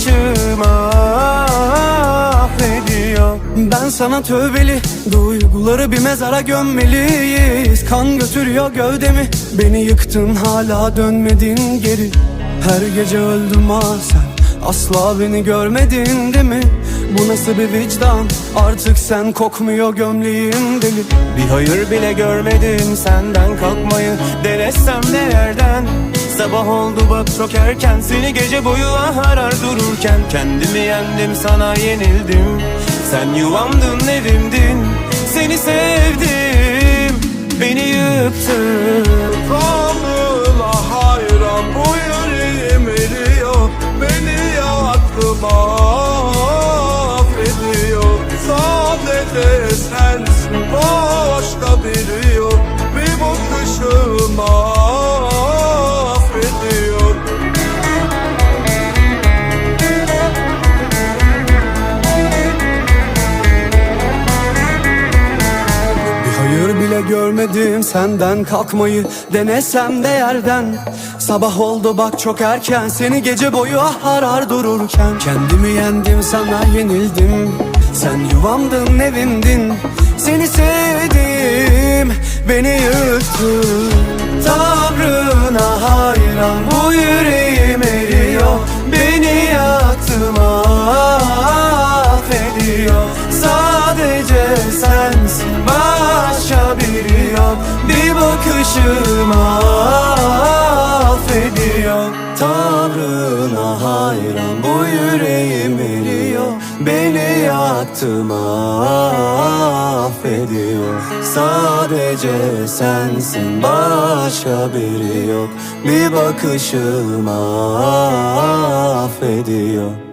başıma Ben sana tövbeli Duyguları bir mezara gömmeliyiz. Kan götürüyor gövdemi Beni yıktın hala dönmedin geri. Her gece öldüm ah sen Asla beni görmedin değil mi? Bu nasıl bir vicdan? Artık sen kokmuyor gömleğim deli. Bir hayır bile görmedim senden kalkmayı. Denesem de yerden Sabah oldu bak çok erken. Seni gece boyu arar dururken. Kendimi yendim sana yenildim. Sen yuvamdın evimdin. Seni sevdim bile görmedim senden kalkmayı. Denesem de yerden. Sabah oldu bak çok erken. Seni gece boyu ah arar dururken. Kendimi yendim sana yenildim. Sen yuvamdın evimdin Seni sevdim Beni yıktın affediyor Tavrına hayran bu yüreğim eriyor Beni yaktı mahvediyor Sadece sensin başka biri yok. Bir bakışım affediyor